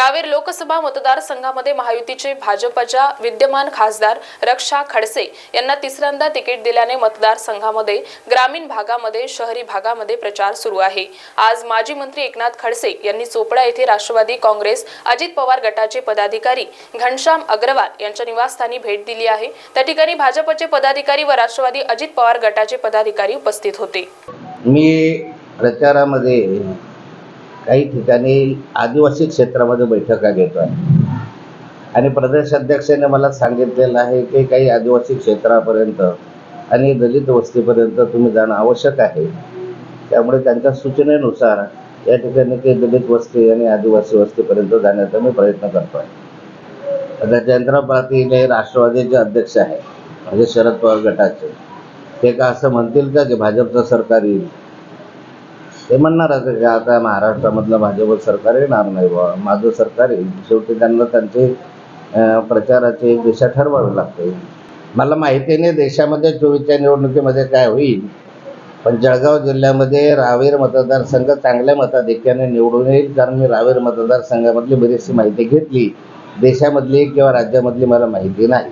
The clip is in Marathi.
रावेर लोकसभा मतदारसंघामध्ये महायुतीचे भाजपच्या विद्यमान खासदार रक्षा खडसे यांना तिसऱ्यांदा तिकीट दिल्याने मतदारसंघामध्ये ग्रामीण भागामध्ये शहरी भागामध्ये प्रचार सुरू आहे. आज माजी मंत्री एकनाथ खडसे यांनी चोपडा येथे राष्ट्रवादी काँग्रेस अजित पवार गटाचे पदाधिकारी घनश्याम अग्रवाल यांच्या निवासस्थानी भेट दिली आहे. त्या ठिकाणी भाजपचे पदाधिकारी व राष्ट्रवादी अजित पवार गटाचे पदाधिकारी उपस्थित होते. मी प्रचारामध्ये काही ठिकाणी आदिवासी क्षेत्रामध्ये बैठका घेतो आहे आणि प्रदेशाध्यक्षाने मला सांगितलेलं आहे की काही आदिवासी क्षेत्रापर्यंत आणि दलित वस्तीपर्यंत तुम्ही जाणं आवश्यक आहे. त्यामुळे त्यांच्या सूचनेनुसार या ठिकाणी काही दलित वस्ती आणि आदिवासी वस्तीपर्यंत जाण्याचा मी प्रयत्न करतो आहे आता जयंतराव पाटील हे राष्ट्रवादीचे अध्यक्ष आहे म्हणजे शरद पवार गटाचे. ते का असं म्हणतील का की भाजपचं सरकार येईल? ते म्हणणारच असं की आता महाराष्ट्रामधलं भाजप सरकार येणार नाही बा माझं सरकार येईल. शेवटी त्यांना त्यांचे प्रचाराची दिशा ठरवावी लागते. मला माहिती नाही देशामध्ये चोवीसच्या निवडणुकीमध्ये काय होईल. पण जळगाव जिल्ह्यामध्ये रावेर मतदारसंघ चांगल्या मताधिक्याने निवडून येईल. कारण मी रावेर मतदारसंघामधली बरीचशी माहिती घेतली. देशामधली किंवा राज्यामधली मला माहिती नाही.